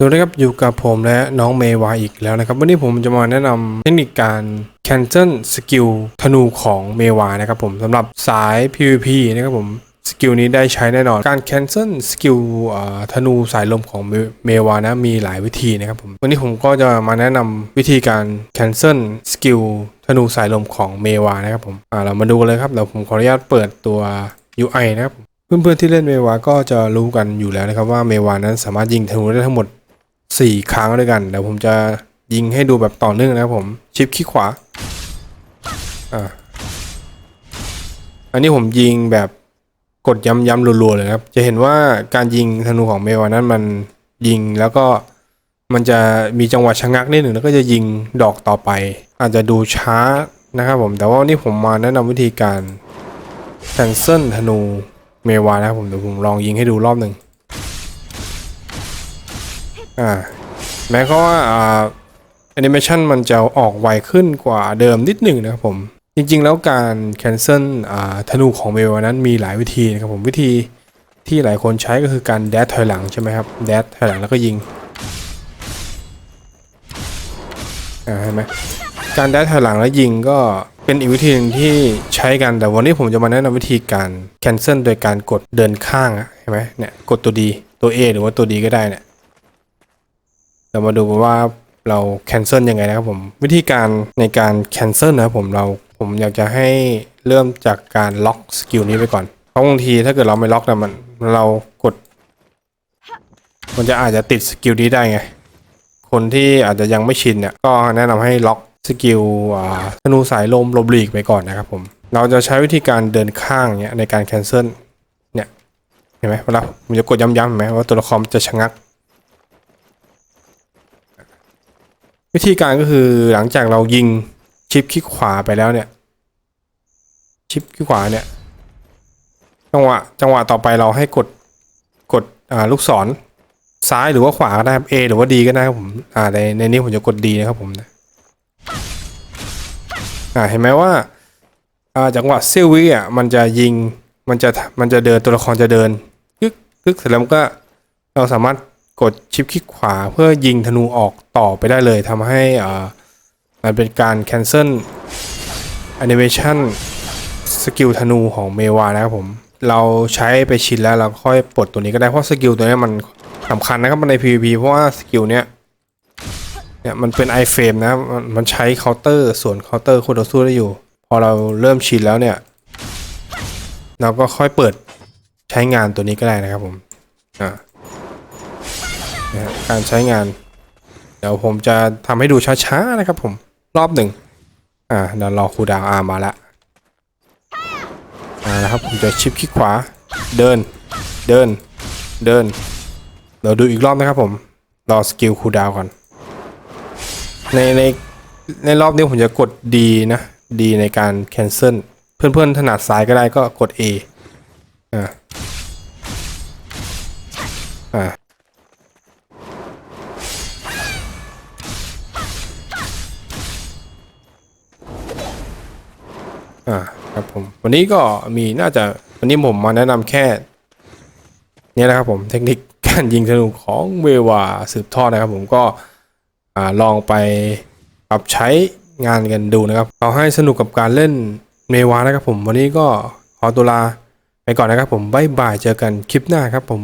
สวัสดีครับอยู่กับผมและน้องเมวาอีกแล้วนะครับ วันนี้ผมจะมาแนะนำเทคนิคการ cancel สกิลธนูของเมวานะครับผมสำหรับสาย PVP นะครับผมสกิลนี้ได้ใช้แน่นอน การ cancel สกิลธนูสายลมของเมเมวานะมีหลายวิธีนะครับผมวันนี้ผมก็จะมาแนะนำวิธีการ cancel สกิลธนูสายลมของเมวานะครับผมอ่าเรามาดูกันเลยครับเดี๋ยวผมขออนุญาตเปิดตัว UI นะครับผมเพื่อนๆที่เล่นเมวาก็จะรู้กันอยู่แล้วนะครับว่าเมวานั้นสามารถยิงธนูได้ทั้งหมด สี่ครั้งด้วยกันเดี๋ยวผมจะยิงให้ดูแบบต่อเนื่องนะครับผมชิปคลิกขวาอ่าอันนี้ผมยิงแบบกดย้ำๆรัวๆเลยครับ จะเห็นว่าการยิงธนูของเมวานั้นมันยิงแล้วก็มันจะมีจังหวะชะงักนิดหนึ่งแล้วก็จะยิงดอกต่อไป อาจจะดูช้านะครับผมแต่ว่านนี้ผมมาแนะนำวิธีการแคนเซิลธนูเมวานะครับผมเดี๋ยวผมลองยิงให้ดูรอบหนึ่ง อ่าแม้เขาว่าอ่าแอนิเมชันมันจะออกไวขึ้นกว่าเดิมนิดหนึ่งนะครับผม จริงๆ แล้วการ cancel อ่าธนูของเมลนั้นมีหลายวิธีนะครับผมวิธีที่หลายคนใช้ก็คือการแดดถอยหลังใช่ไหมครับแดดถอยหลังแล้วก็ยิงอ่าเห็นไหมการแดดถอยหลังแล้วยิงก็เป็นอีกวิธีหนึงที่ใช้กันแต่วันนี้ผมจะมาแนะนำวิธีการ cancel โดยการกดเดินข้างอะเห็นไหมเนี่ยกดตัวดีตัว A หรือว่าตัวดีก็ได้เนี่ย เรามาดูว่าเรา cancel ยังไงนะครับผมวิธีการในการ cancel นะครับผมเราผมอยากจะให้เริ่มจากการล็อกสกิลนี้ไปก่อนเพราะบางทีถ้าเกิดเราไม่ล็อกนะมันเรากด มันจะอาจจะติดสกิลนี้ได้ไง คนที่อาจจะยังไม่ชินเนี่ยก็แนะนำให้ล็อกสกิลอ่าธนูสายลมลบลีกไปก่อนนะครับผมเราจะใช้วิธีการเดินข้างเนี่ยในการ cancel เนี่ยเห็นไหมเวลาผมจะกดย้ำๆเห็นไหมว่าตัวละครจะชะงัก วิธีการก็คือหลังจากเรายิงชิปคลิกขวาไปแล้วเนี่ย ชิปคลิกขวาเนี่ย จังหวะจังหวะต่อไปเราให้กดกดอ่าลูกศรซ้ายหรือว่าขวาก็ได้ครับ A หรือว่า D ก็ได้ครับผมอ่าในในนี้ผมจะกด D นะครับผมนะอ่าเห็นไหมว่าอ่าจังหวะเซลวิอะมันจะยิงมันจะมันจะเดินตัวละครจะเดินกึกกึกเสร็จแล้วก็เราสามารถ กดชิปคลิกขวาเพื่อยิงธนูออกต่อไปได้เลยทำให้อ่ามันเป็นการ cancel animation สกิลธนูของเมวานะครับผม เราใช้ไปชินแล้วเราค่อยปลดตัวนี้ก็ได้เพราะสกิลตัวนี้มันสำคัญนะครับใน PVP เพราะว่าสกิลเนี้ยเนี่ยมันเป็น iframe นะมันมันใช้เคาน์เตอร์ส่วนเคาน์เตอร์คู่ต่อสู้ได้อยู่ พอเราเริ่มชินแล้วเนี่ย เราก็ค่อยเปิดใช้งานตัวนี้ก็ได้นะครับผมอ่า นะฮะการใช้งาน เดี๋ยวผมจะทำให้ดูช้าๆนะครับผมรอบหนึ่งอ่าเดี๋ยวรอครูดาวอามาละอ่านะครับผมจะชิปคลิกขวาเดินเดินเดินเดี๋ยวดูอีกรอบนะครับผมรอสกิลครูดาวก่อนในในในรอบนี้ผมจะกด D นะ D ในการ cancel เพื่อนๆถนัดซ้ายก็ได้ก็กด A อ่าอ่า อ่าครับผมวันนี้ก็มีน่าจะวันนี้ผมมาแนะนำแค่นี้นะครับผมเทคนิคการยิงธนูของเววาสืบทอดนะครับ ผมก็อ่าลองไปปรับใช้งานกันดูนะครับเอาให้สนุกกับการเล่นเมวานะครับผมวันนี้ก็ขอตัวลาไปก่อนนะครับผมบ๊ายบายเจอกันคลิปหน้าครับผม